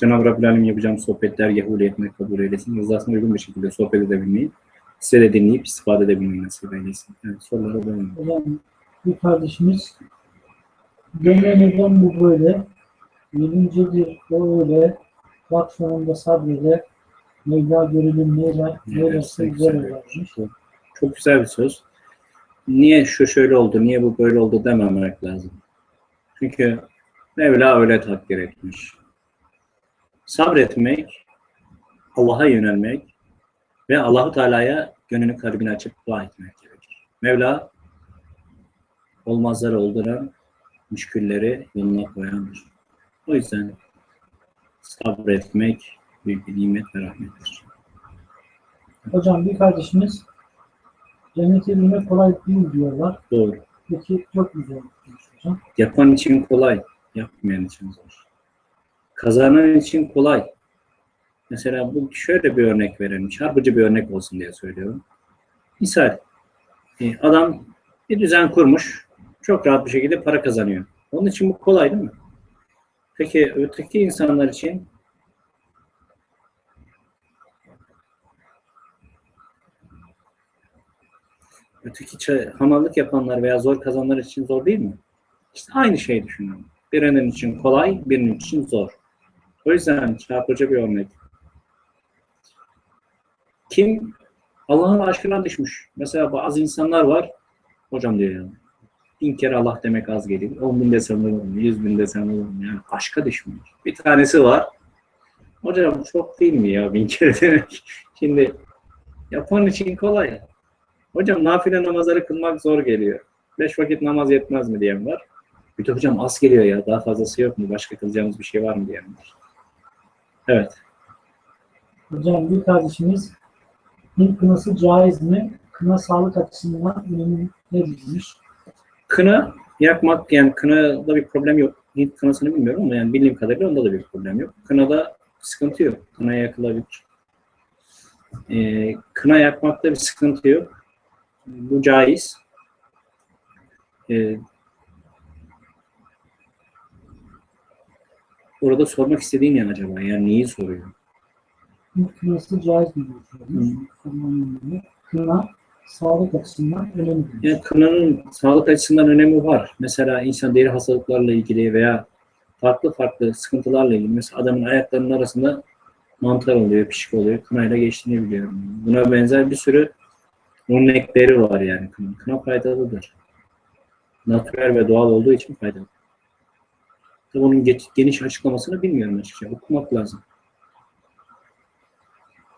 Cenab-ı Rabbül Alem yapacağım sohbetler yahul etmek kabul eylesin. Rızasına uygun bir şekilde sohbet edebilmeyi, size de dinleyip istifade edebilmeyi nasip eylesin. Evet, sorulara dönelim. Hocam bir kardeşimiz Gönle neden bu böyle? Yedincedir o öyle. Bak sonunda sabrede. Mevla görelim neyle, neylesi güzel. Çok güzel bir söz. Niye şu şöyle oldu, niye bu böyle oldu dememek lazım. Çünkü Mevla öyle takdir etmiş. Sabretmek, Allah'a yönelmek ve Allahu Teala'ya gönlünü kalbini açıp dua etmek gerekir. Mevla olmazları olduran, müşkülleri yoluna koyandır. O yüzden sabretmek büyük bir nimet ve rahmettir. Hocam bir kardeşimiz cennete girmek kolay değil diyorlar. Doğru. Peki çok güzel olmuş hocam. Yapan için kolay, yapmayan için zor. Kazanan için kolay. Mesela bu şöyle bir örnek verelim. Çarpıcı bir örnek olsun diye söylüyorum. Misal, e, adam bir düzen kurmuş, çok rahat bir şekilde para kazanıyor. Onun için bu kolay değil mi? Peki öteki insanlar için öteki hamallık yapanlar veya zor kazananlar için zor değil mi? İşte aynı şeyi düşünüyorum. Birinin için kolay, birinin için zor. O yüzden çarpıcı bir örnek. Kim Allah'ın aşkına düşmüş. Mesela bazı insanlar var. Hocam diyor ya. Bin kere Allah demek az geliyor. On bin desem olur mu? Yüz bin desem olur mu? Yani aşka düşmüş. Bir tanesi var. Hocam çok değil mi ya bin kere demek? Şimdi yapan için kolay. Hocam nafile namazları kılmak zor geliyor. Beş vakit namaz yetmez mi diyen var. Bir de hocam az geliyor ya daha fazlası yok mu? Başka kılacağımız bir şey var mı diyen var. Evet. Hocam bir kardeşimiz Hint kınası caiz mi? Kına sağlık açısından önemi ne bilmiş? Kına yakmak yani kınada bir problem yok. Hint kınasını bilmiyorum ama yani bildiğim kadarıyla onda da bir problem yok. Kınada sıkıntı yok. Kına yakılabilir. Ee, kına yakmakta bir sıkıntı yok. Bu caiz. Ee, orada sormak istediğin ne acaba? Yani neyi soruyor? Kınası caiz mi? Kına sağlık açısından önemli. Yani kınanın sağlık açısından önemi var. Mesela insan deri hastalıklarla ilgili veya farklı farklı sıkıntılarla ilgili. Mesela adamın ayaklarının arasında mantar oluyor, pişik oluyor. Kınayla geçtiğini biliyorum. Buna benzer bir sürü örnekleri var yani kına. Kına faydalıdır. Natürel ve doğal olduğu için faydalı. Tabii onun ge- geniş açıklamasını bilmiyorum açıkçası. Okumak lazım.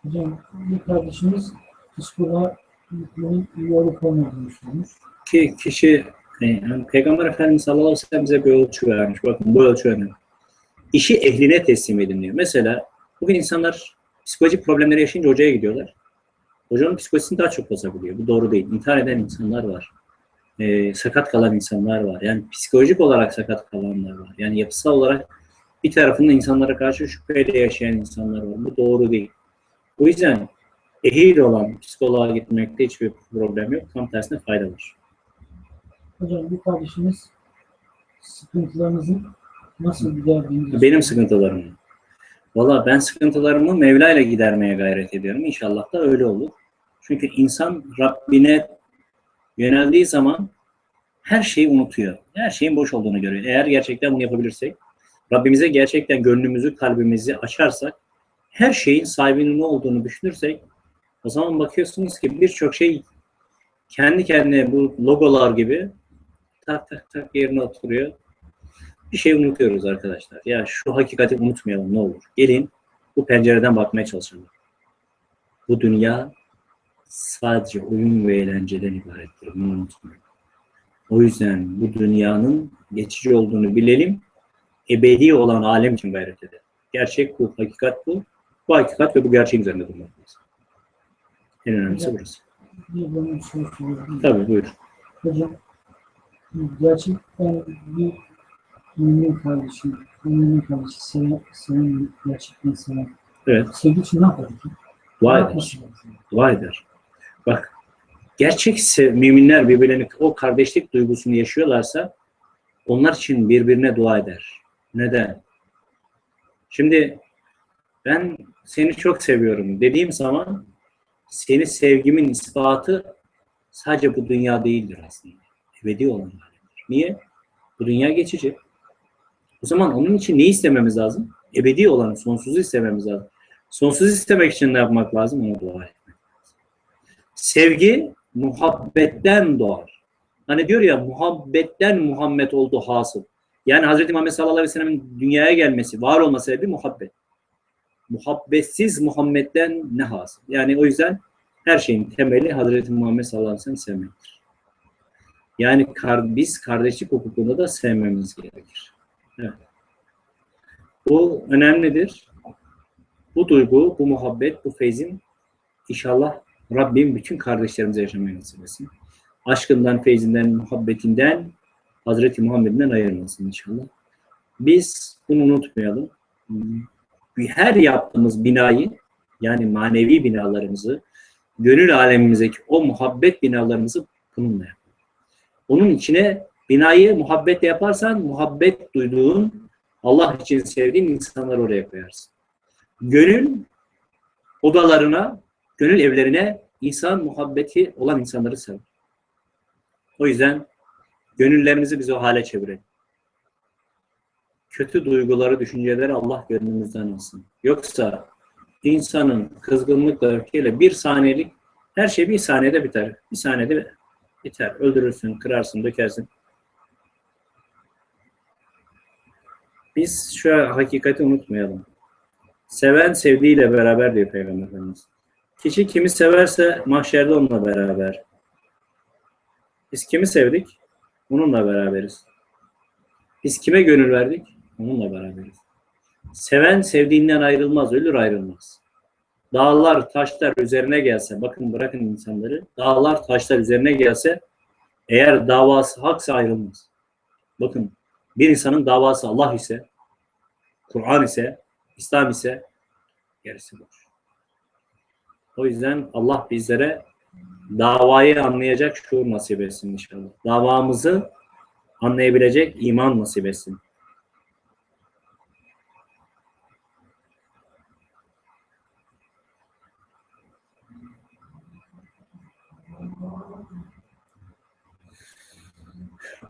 Hocam bir kardeşimiz psikoloğa gitmenin iyi olup olmadığını sormuş. ki kişi e, yani Peygamber Efendimiz sallallahu aleyhi ve sellem bize bir ölçü vermiş. Bakın bu ölçü önemli. İşi ehline teslim edin diyor. Mesela bugün insanlar psikolojik problemleri yaşayınca hocaya gidiyorlar. Hocanın psikolojisini daha çok bozabiliyor. Bu doğru değil. İntihar eden insanlar var. E, sakat kalan insanlar var. Yani psikolojik olarak sakat kalanlar var. Yani yapısal olarak bir tarafında insanlara karşı şüpheyle yaşayan insanlar var. Bu doğru değil. O yüzden ehil olan psikoloğa gitmekte hiçbir problem yok. Tam tersine fayda var. Hocam bir kardeşimiz sıkıntılarınızın nasıl giderdiğini Benim sıkıntılarım. Valla ben sıkıntılarımı Mevla ile gidermeye gayret ediyorum. İnşallah da öyle olur. Çünkü insan Rabbine yöneldiği zaman her şeyi unutuyor. Her şeyin boş olduğunu görüyor. Eğer gerçekten bunu yapabilirsek, Rabbimize gerçekten gönlümüzü, kalbimizi açarsak, her şeyin sahibinin ne olduğunu düşünürsek, o zaman bakıyorsunuz ki birçok şey kendi kendine bu logolar gibi tak tak tak yerine oturuyor bir şey unutuyoruz arkadaşlar. Ya şu hakikati unutmayalım ne olur. Gelin bu pencereden bakmaya çalışalım. Bu dünya sadece oyun ve eğlenceden ibarettir. Bunu unutmayın. O yüzden bu dünyanın geçici olduğunu bilelim. Ebedi olan alem için gayret edelim. Gerçek bu, hakikat bu. Bu hakikat ve bu gerçeğin üzerinde durmak lazım. En önemlisi burası. bir bana bir soru sorabilir Tabii buyur. Hocam gerçekten bir mümin kardeşim, mümin kardeşi seven, seven gerçekten seven. Evet. Sevgi için ne yapar? Dua eder. dua eder. Bak gerçek sev- müminler birbirlerine o kardeşlik duygusunu yaşıyorlarsa onlar için birbirine dua eder. Neden? Şimdi ben seni çok seviyorum dediğim zaman seni sevgimin ispatı sadece bu dünya değildir aslında. Ebedi olan. Niye? Bu dünya geçici. O zaman onun için ne istememiz lazım? Ebedi olanı, sonsuzu istememiz lazım. Sonsuz istemek için ne yapmak lazım? Ona dua lazım. Sevgi muhabbetten doğar. Hani diyor ya muhabbetten Muhammed oldu hasıl. Yani Hz. Muhammed sallallahu aleyhi ve sellem'in dünyaya gelmesi, var olması sebebi muhabbet. Muhabbetsiz Muhammed'den ne hasıl? Yani o yüzden her şeyin temeli Hz. Muhammed sallallahu aleyhi ve sellem sevmektir. Yani kar, biz kardeşlik hukukunda da sevmemiz gerekir. Evet. Bu önemlidir. Bu duygu, bu muhabbet, bu feyzin inşallah Rabbim bütün kardeşlerimize yaşamayı nasip etsin. Aşkından, feyzinden, muhabbetinden, Hazreti Muhammed'den ayırmasın inşallah. Biz bunu unutmayalım. Her yaptığımız binayı, yani manevi binalarımızı, gönül alemimizdeki o muhabbet binalarımızı bununla yapalım. Onun içine binayı muhabbetle yaparsan, muhabbet duyduğun, Allah için sevdiğin insanları oraya koyarsın. Gönül odalarına, gönül evlerine insan muhabbeti olan insanları sever. O yüzden gönüllerimizi biz o hale çevirelim. Kötü duyguları, düşünceleri Allah gönlümüzden alsın. Yoksa insanın kızgınlıkla, öfkeyle bir saniyelik her şey bir saniyede biter. Bir saniyede biter. Öldürürsün, kırarsın, dökersin. Biz şu hakikati unutmayalım. Seven sevdiğiyle beraber diyor Peygamber Efendimiz. Kişi kimi severse mahşerde onunla beraber. Biz kimi sevdik? Onunla beraberiz. Biz kime gönül verdik? Onunla beraberiz. Seven sevdiğinden ayrılmaz, ölür ayrılmaz. Dağlar, taşlar üzerine gelse, bakın bırakın insanları, dağlar, taşlar üzerine gelse, eğer davası haksa ayrılmaz. Bakın, bir insanın davası Allah ise, Kur'an ise, İslam ise, gerisi boş. O yüzden Allah bizlere davayı anlayacak şuur nasip etsin inşallah. Davamızı anlayabilecek iman nasip etsin.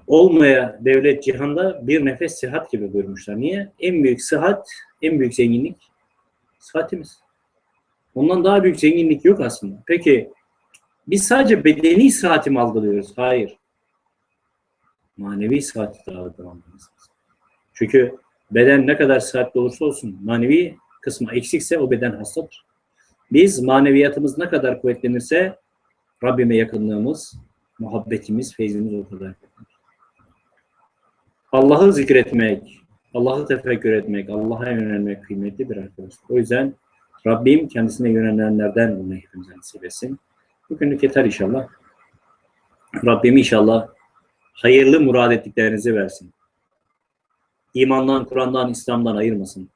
Olmaya devlet cihanda bir nefes sıhhat gibi buyurmuşlar. Niye? En büyük sıhhat, en büyük zenginlik sıhhatimiz. Ondan daha büyük zenginlik yok aslında. Peki biz sadece bedeni sıhhati mi algılıyoruz? Hayır. Manevi sıhhati de algılamamız. Çünkü beden ne kadar sıhhatli olursa olsun manevi kısmı eksikse o beden hastadır. Biz maneviyatımız ne kadar kuvvetlenirse Rabbime yakınlığımız, muhabbetimiz, feyzimiz o kadar. Allah'ı zikretmek, Allah'ı tefekkür etmek, Allah'a yönelmek kıymetlidir arkadaşlar. O yüzden Rabbim kendisine yönelenlerden olmayı hepimize nasip etsin. Bugünlük yeter inşallah. Rabbim inşallah hayırlı murad ettiklerinizi versin. İmandan, Kur'an'dan, İslam'dan ayırmasın.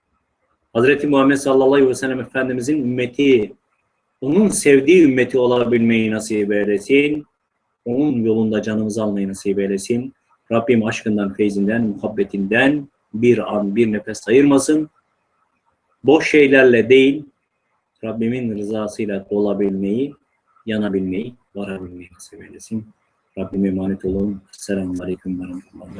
Hazreti Muhammed sallallahu aleyhi ve sellem Efendimizin ümmeti, onun sevdiği ümmeti olabilmeyi nasip eylesin. Onun yolunda canımızı almayı nasip eylesin. Rabbim aşkından, feyzinden, muhabbetinden bir an, bir nefes ayırmasın. Boş şeylerle değil, Rabbimin rızasıyla dolabilmeyi, yanabilmeyi, varabilmeyi nasip eylesin. Rabbime emanet olun. Selamun Aleyküm ve Rahmetullahi